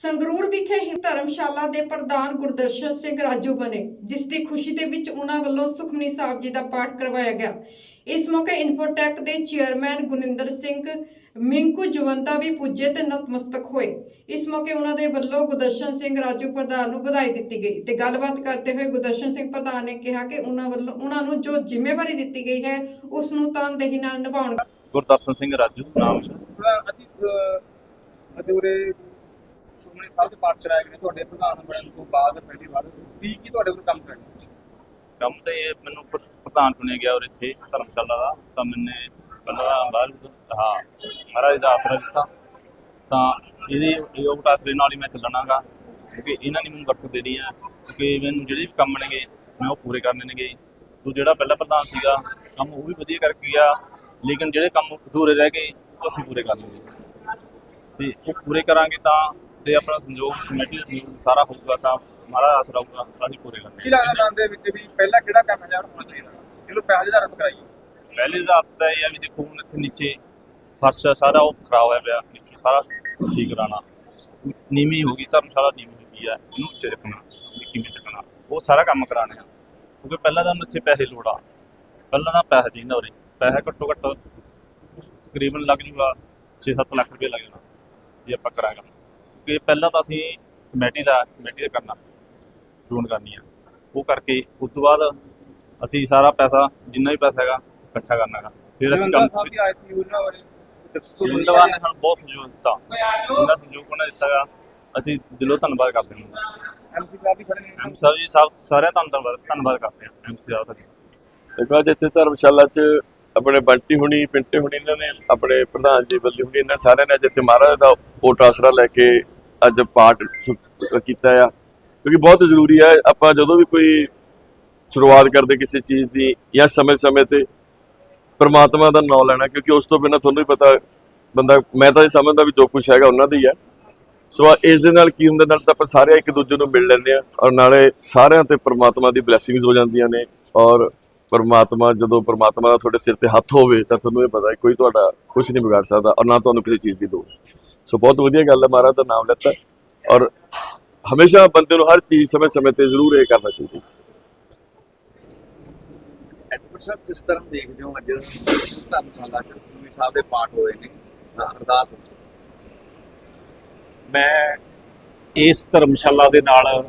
ਸੰਗਰੂਰ ਵਿਖੇ ਹੀ ਧਰਮਸ਼ਾਲਾ ਦੇ ਪ੍ਰਧਾਨ ਗੁਰਦਰਸ਼ਨ ਸਿੰਘ ਰਾਜੂ ਬਣੇ ਜਿਸ ਦੀ ਖੁਸ਼ੀ ਦੇ ਵਿੱਚ ਉਹਨਾਂ ਵੱਲੋਂ ਸੁਖਮਨੀ ਸਾਹਿਬ ਜੀ ਦਾ ਪਾਠ ਕਰਵਾਇਆ ਗਿਆ ਇਸ ਮੌਕੇ ਇਨਫੋਟੈਕ ਦੇ ਚੇਅਰਮੈਨ ਗੁਨਿੰਦਰ ਸਿੰਘ ਮਿੰਕੂ ਜਵੰਦਾ ਵੀ ਪੁੱਜੇ ਤੇ ਨਤਮਸਤਕ ਹੋਏ ਇਸ ਮੌਕੇ ਉਹਨਾਂ ਦੇ ਵੱਲੋਂ ਗੁਰਦਰਸ਼ਨ ਸਿੰਘ ਰਾਜੂ ਪ੍ਰਧਾਨ ਨੂੰ ਵਧਾਈ ਦਿੱਤੀ ਗਈ ਤੇ ਗੱਲਬਾਤ ਕਰਦੇ ਹੋਏ ਗੁਰਦਰਸ਼ਨ ਸਿੰਘ ਪ੍ਰਧਾਨ ਨੇ ਕਿਹਾ ਕਿ ਉਹਨਾਂ ਵੱਲੋਂ ਉਹਨਾਂ ਨੂੰ ਜੋ ਜ਼ਿੰਮੇਵਾਰੀ ਦਿੱਤੀ ਗਈ ਹੈ ਉਸ ਨੂੰ ਤਨਦੇਹੀ ਨਾਲ ਨਿਭਾਉਣ ਗੁਰਦਰਸ਼ਨ ਸਿੰਘ ਰਾਜੂ ਨਾਮ ਸੀ। ਅਸੀਂ ਅਤੇ ਉਰੇ ਸੁਖਮਨੀ ਸਾਹਿਬ ਦੇ ਪਾਠ ਕਰਾਏ ਗਏ ਤੁਹਾਡੇ ਪ੍ਰਧਾਨ ਬਣਨ ਤੋਂ ਬਾਅਦ ਪਹਿਲੀ ਵਾਰ ਕੀ ਕੀ ਤੁਹਾਡੇ ਕੋਲ ਕੰਮ ਕਰਨਾ? ਕੰਮ ਤੇ ਇਹ ਮੈਨੂੰ ਪ੍ਰਧਾਨ ਚੁਣਿਆ ਗਿਆ ਔਰ ਇੱਥੇ ਧਰਮਸ਼ਾਲਾ ਦਾ, ਤਾਂ ਮੈਨੇ ਪਹਿਲਾਂ ਬਾਹਰ ਹਾਂ, ਮਹਾਰਾਜ ਦਾ ਆਸਰਾ ਦਿੱਤਾ। ਤਾਂ ਇਹਦੇ ਯੋਗ ਆਸਰੇ ਨਾਲ ਹੀ ਮੈਂ ਚੱਲਣਾਗਾ, ਕਿਉਂਕਿ ਇਹਨਾਂ ਨੇ ਮੈਨੂੰ ਬਰਕਤ ਦੇਣੀ ਹੈ ਕਿਉਂਕਿ ਮੈਨੂੰ ਜਿਹੜੇ ਵੀ ਕੰਮ ਨੇਗੇ, ਮੈਂ ਉਹ ਪੂਰੇ ਕਰਨੇ ਨੇਗੇ। ਤੂੰ ਜਿਹੜਾ ਪਹਿਲਾ ਪ੍ਰਧਾਨ ਸੀਗਾ, ਕੰਮ ਉਹ ਵੀ ਵਧੀਆ ਕਰਕੇ ਗਿਆ, ਲੇਕਿਨ ਜਿਹੜੇ ਕੰਮ ਅਧੂਰੇ ਰਹਿ ਗਏ, ਉਹ ਅਸੀਂ ਪੂਰੇ ਕਰ ਲਵਾਂਗੇ। ਤੇ ਉਹ ਪੂਰੇ ਕਰਾਂਗੇ ਤਾਂ ਤੇ ਆਪਣਾ ਸੰਯੋਗ ਕਮੇਟੀ ਦਾ ਸੰਯੋਗ ਸਾਰਾ ਹੋਊਗਾ ਤਾਂ ਮਹਾਰਾਜ ਆਸਰਾ ਹੋਊਗਾ ਤਾਂ ਅਸੀਂ ਪੂਰੇ ਕਰਾਂਗੇ। ਲੱਗਦਾ ਮਨ ਦੇ ਵਿੱਚ ਵੀ ਪਹਿਲਾਂ ਕਿਹੜਾ ਕੰਮ ਹੈ ਜਿਹੜਾ ਹੋਣਾ ਚਾਹੀਦਾ? ਇਹਨੂੰ ਪੈਸੇ ਦਾ ਰੱਦ ਕਰਾਈਏ। ਪਹਿਲੇ ਦਾ ਤਾਂ ਇਹ ਆ ਵੀ ਦੇਖੋ ਹੁਣ ਇੱਥੇ ਨੀਚੇ ਫਰਸ਼ ਸਾਰਾ ਉਹ ਖਰਾਬ ਹੋਇਆ ਪਿਆ ਨੀਚੇ ਸਾਰਾ ਠੀਕ ਕਰਾਣਾ ਨੀਵੀਂ ਹੋ ਗਈ ਧਰਮਸ਼ਾਲਾ ਨੀਵੀਂ ਹੋ ਗਈ ਆ ਇਹਨੂੰ ਉੱਚੇ ਚੱਕਣਾ ਕਿਵੇਂ ਚੱਕਣਾ। ਉਹ ਸਾਰਾ ਕੰਮ ਕਰਾਣੇ ਆ ਕਿਉਂਕਿ ਪਹਿਲਾਂ ਤਾਂ ਇੱਥੇ ਪੈਸੇ ਲੋੜ ਪਹਿਲਾਂ ਤਾਂ ਪੈਸਾ ਚਾਹੀਦਾ ਉਰੇ ਪੈਸਾ ਘੱਟੋ ਘੱਟ ਤਕਰੀਬਨ ਲੱਗ ਜੂਗਾ 6-7 ਲੱਖ ਰੁਪਏ ਲੱਗ ਜਾਣਾ ਜੇ ਆਪਾਂ ਕਰਾਂਗੇ। ਕਿਉਂਕਿ ਪਹਿਲਾਂ ਤਾਂ ਅਸੀਂ ਕਮੇਟੀ ਦਾ ਕਮੇਟੀ ਦਾ ਕਰਨਾ ਚੋਣ ਕਰਨੀ ਆ। ਉਹ ਕਰਕੇ ਉਸ ਤੋਂ ਬਾਅਦ ਅਸੀਂ ਸਾਰਾ ਪੈਸਾ ਜਿੰਨਾ ਵੀ ਪੈਸਾ ਹੈਗਾ ਇਕੱਠਾ ਕਰਨਾ ਹੈਗਾ। ਫਿਰ ਅਸੀਂ ਕੰਮ ਸਾਹਿਬ ਦੀ ਆਈ ਸੀ ਉਹਨਾਂ ਬਾਰੇ। ਜਿੰਦਵਾਰ ਨੇ ਸਾਨੂੰ ਬਹੁਤ ਸਹਿਯੋਗ ਦਿੱਤਾ। ਜਿੰਨਾ ਸਹਿਯੋਗ ਉਹਨਾਂ ਨੇ ਦਿੱਤਾ ਗਾ, ਅਸੀਂ ਦਿਲੋਂ ਧੰਨਵਾਦ ਕਰਦੇ ਹਾਂ। ਐਮਸੀ ਸਾਹਿਬ ਵੀ ਖੜੇ ਨੇ। ਐਮ ਸਾਹਿਬ ਜੀ ਸਭ ਸਾਰਿਆਂ ਦਾ ਧੰਨਵਾਦ ਧੰਨਵਾਦ ਕਰਦੇ ਹਾਂ ਐਮ ਸਾਹਿਬ ਦਾ ਦੇਖੋ ਅੱਜ ਇੱਥੇ ਧਰਮਸ਼ਾਲਾ 'ਚ ਆਪਣੇ ਬੰਟੀ ਹੁਣੀ ਪਿੰਟੇ ਹੁਣੀ ਇਹਨਾਂ ਨੇ ਆਪਣੇ ਪ੍ਰਧਾਨ ਜੀ ਬੱਲੀ ਹੁਣੀ ਇਹਨਾਂ ਸਾਰਿਆਂ ਨੇ ਅੱਜ ਇੱਥੇ ਮਹਾਰਾਜ ਦਾ ਓਟ ਆਸਰਾ ਲੈ ਕੇ ਅੱਜ ਪਾਠ ਕੀਤਾ ਆ। ਕਿਉਂਕਿ ਬਹੁਤ ਜ਼ਰੂਰੀ ਹੈ ਆਪਾਂ ਜਦੋਂ ਵੀ ਕੋਈ ਸ਼ੁਰੂਆਤ ਕਰਦੇ ਕਿਸੇ ਚੀਜ਼ ਦੀ ਜਾਂ ਸਮੇਂ-ਸਮੇਂ ਤੇ ਪਰਮਾਤਮਾ ਦਾ ਨਾਮ ਲੈਣਾ, ਕਿਉਂਕਿ ਉਸ ਤੋਂ ਬਿਨਾਂ ਤੁਹਾਨੂੰ ਵੀ ਪਤਾ ਬੰਦਾ, ਮੈਂ ਤਾਂ ਇਹ ਸਮਝਦਾ ਵੀ ਜੋ ਕੁਝ ਹੈਗਾ ਉਹਨਾਂ ਦਾ ਹੀ ਹੈ ਸੋ ਇਸ ਦੇ ਨਾਲ ਕੀ ਹੁੰਦਾ, ਨਾਲ ਤਾਂ ਆਪਾਂ ਸਾਰੇ ਇੱਕ ਦੂਜੇ ਨੂੰ ਮਿਲ ਲੈਂਦੇ ਆ ਔਰ ਨਾਲੇ ਸਾਰਿਆਂ ਤੇ ਪਰਮਾਤਮਾ ਦੀ ਬਲੇਸਿੰਗਸ ਹੋ ਜਾਂਦੀਆਂ ਨੇ ਔਰ ਪਰਮਾਤਮਾ, ਜਦੋਂ ਪਰਮਾਤਮਾ ਦਾ ਤੁਹਾਡੇ ਸਿਰ ਤੇ ਹੱਥ ਹੋਵੇ ਤਾਂ ਤੁਹਾਨੂੰ ਇਹ ਪਤਾ ਕੋਈ ਤੁਹਾਡਾ ਕੁਝ ਨਹੀਂ ਵਿਗਾੜ ਸਕਦਾ ਔਰ ਨਾ ਤੁਹਾਨੂੰ ਕਿਸੇ ਚੀਜ਼ ਦੀ ਲੋੜ। ਸੋ ਬਹੁਤ ਵਧੀਆ ਗੱਲ ਹੈ ਮਹਾਰਾਜ ਦਾ ਨਾਮ ਲੈਤਾ ਔਰ ਹਮੇਸ਼ਾ ਬੰਦੇ ਨੂੰ ਹਰ ਚੀਜ਼ ਸਮੇਂ-ਸਮੇਂ ਤੇ ਜ਼ਰੂਰ ਇਹ ਕਰਨਾ ਚਾਹੀਦਾ ਹੈ। ਐਡਵੋਕੇਟ ਸਾਹਿਬ ਕਿਸ ਤਰ੍ਹਾਂ ਦੇਖਦੇ ਹੋ ਅੱਜ ਧਰਮਸ਼ਾਲਾ ਚ ਸੁਖਮਨੀ ਸਾਹਿਬ ਦੇ ਪਾਠ ਹੋਏ ਨੇ ਅਰਦਾਸ ਹੋਈ। ਮੈਂ ਇਸ ਧਰਮਸ਼ਾਲਾ ਦੇ ਨਾਲ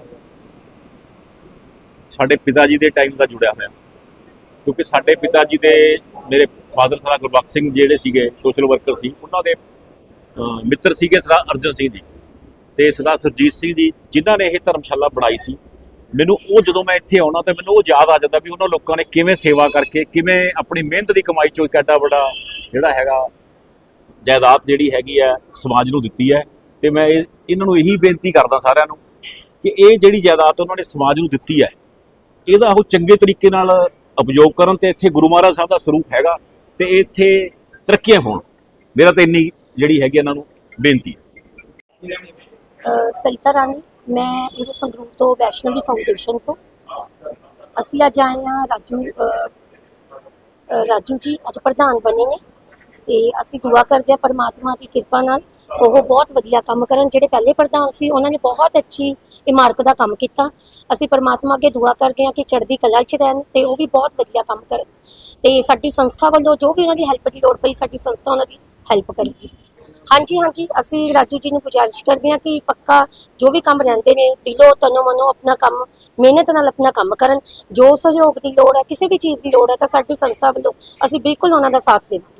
ਸਾਡੇ ਪਿਤਾ ਜੀ ਦੇ ਟਾਈਮ ਦਾ ਜੁੜਿਆ ਹੋਇਆ ਕਿਉਂਕਿ ਸਾਡੇ ਪਿਤਾ ਜੀ ਦੇ ਮੇਰੇ ਫਾਦਰ ਸਾਹਿਬ ਗੁਰਬਖਸ਼ ਸਿੰਘ ਜਿਹੜੇ ਸੀਗੇ ਸੋਸ਼ਲ ਵਰਕਰ ਸੀ ਉਹਨਾਂ ਦੇ ਮਿੱਤਰ ਸੀਗੇ ਸਰਦਾਰ ਅਰਜਨ ਸਿੰਘ ਜੀ ਤੇ ਸਰਦਾਰ ਸਰਜੀਤ ਸਿੰਘ ਜੀ, ਜਿਨ੍ਹਾਂ ਨੇ ਇਹ ਧਰਮਸ਼ਾਲਾ ਬਣਾਈ ਸੀ। ਮੈਨੂੰ ਉਹ ਜਦੋਂ ਮੈਂ ਇੱਥੇ ਆਉਣਾ ਤਾਂ ਮੈਨੂੰ ਉਹ ਯਾਦ ਆ ਜਾਂਦਾ ਵੀ ਉਹਨਾਂ ਲੋਕਾਂ ਨੇ ਕਿਵੇਂ ਸੇਵਾ ਕਰਕੇ, ਕਿਵੇਂ ਆਪਣੀ ਮਿਹਨਤ ਦੀ ਕਮਾਈ ਚੋਂ ਇੱਕ ਐਡਾ ਵੱਡਾ ਜਿਹੜਾ ਹੈਗਾ ਜਾਇਦਾਦ ਜਿਹੜੀ ਹੈਗੀ ਹੈ, ਸਮਾਜ ਨੂੰ ਦਿੱਤੀ ਹੈ। ਤੇ ਮੈਂ ਇਹ, ਇਹਨਾਂ ਨੂੰ ਇਹੀ ਬੇਨਤੀ ਕਰਦਾ ਸਾਰਿਆਂ ਨੂੰ ਕਿ ਇਹ ਜਿਹੜੀ ਜਾਇਦਾਦ ਉਹਨਾਂ ਨੇ ਸਮਾਜ ਨੂੰ ਦਿੱਤੀ ਹੈ, ਇਹਦਾ ਉਹ ਚੰਗੇ ਤਰੀਕੇ ਨਾਲ ਉਪਯੋਗ ਕਰਨ ਤੇ ਇੱਥੇ ਗੁਰੂ ਮਹਾਰਾਜ ਸਾਹਿਬ ਦਾ ਸਰੂਪ ਹੈਗਾ ਤੇ ਇੱਥੇ ਤਰੱਕੀਆਂ ਹੋਣ। ਮੇਰਾ ਤਾਂ ਇੰਨੀ ਜਿਹੜੀ ਹੈਗੀ ਇਹਨਾਂ ਨੂੰ ਬੇਨਤੀ ਹੈ। ਅ, ਰਾਣੀ ਮੈਂ ਇਹ ਸੰਗਰੂਰ ਤੋਂ ਵੈਸ਼ਨਵੀ ਫਾਊਂਡੇਸ਼ਨ ਤੋਂ। ਅਸੀਂ ਅੱਜ ਆਏ ਹਾਂ ਰਾਜੂ ਰਾਜੂ ਜੀ ਅੱਜ ਪ੍ਰਧਾਨ ਬਣੇ ਨੇ। ਤੇ ਅਸੀਂ ਦੁਆ ਕਰਦੇ ਹਾਂ ਪਰਮਾਤਮਾ ਦੀ ਕਿਰਪਾ ਨਾਲ ਉਹ ਬਹੁਤ ਵਧੀਆ ਕੰਮ ਕਰਨ। ਜਿਹੜੇ ਪਹਿਲੇ ਪ੍ਰਧਾਨ ਸੀ ਉਹਨਾਂ ਨੇ ਬਹੁਤ ਅੱਛੀ ਇਮਾਰਤ ਦਾ ਕੰਮ ਕੀਤਾ। ਅਸੀਂ ਪਰਮਾਤਮਾ ਅੱਗੇ ਦੁਆ ਕਰਦੇ ਹਾਂ ਕਿ ਚੜ੍ਹਦੀ ਕਲਾ 'ਚ ਰਹਿਣ ਤੇ ਉਹ ਵੀ ਬਹੁਤ ਵਧੀਆ ਕੰਮ ਕਰਨ। ਤੇ ਸਾਡੀ ਸੰਸਥਾ ਵੱਲੋਂ ਜੋ ਵੀ ਉਹਨਾਂ ਦੀ ਹੈਲਪ ਦੀ ਲੋੜ ਪਈ, ਸਾਡੀ ਸੰਸਥਾ ਉਹਨਾਂ ਦੀ ਹੈਲਪ ਕਰੇਗੀ। ਹਾਂਜੀ ਹਾਂਜੀ, ਅਸੀਂ ਰਾਜੂ ਜੀ ਨੂੰ ਗੁਜ਼ਾਰਿਸ਼ ਕਰਦੇ ਹਾਂ ਕਿ ਪੱਕਾ ਜੋ ਵੀ ਕੰਮ ਰਹਿੰਦੇ ਨੇ, ਦਿਲੋਂ, ਤਨੋਂ ਮਨੋਂ ਆਪਣਾ ਕੰਮ, ਮਿਹਨਤ ਨਾਲ ਆਪਣਾ ਕੰਮ ਕਰਨ। ਜੋ ਸਹਿਯੋਗ ਦੀ ਲੋੜ ਹੈ, ਕਿਸੇ ਵੀ ਚੀਜ਼ ਦੀ ਲੋੜ ਹੈ, ਤਾਂ ਸਾਡੀ ਸੰਸਥਾ ਵੱਲੋਂ ਅਸੀਂ ਬਿਲਕੁਲ ਉਹਨਾਂ ਦਾ ਸਾਥ ਦੇਵਾਂਗੇ।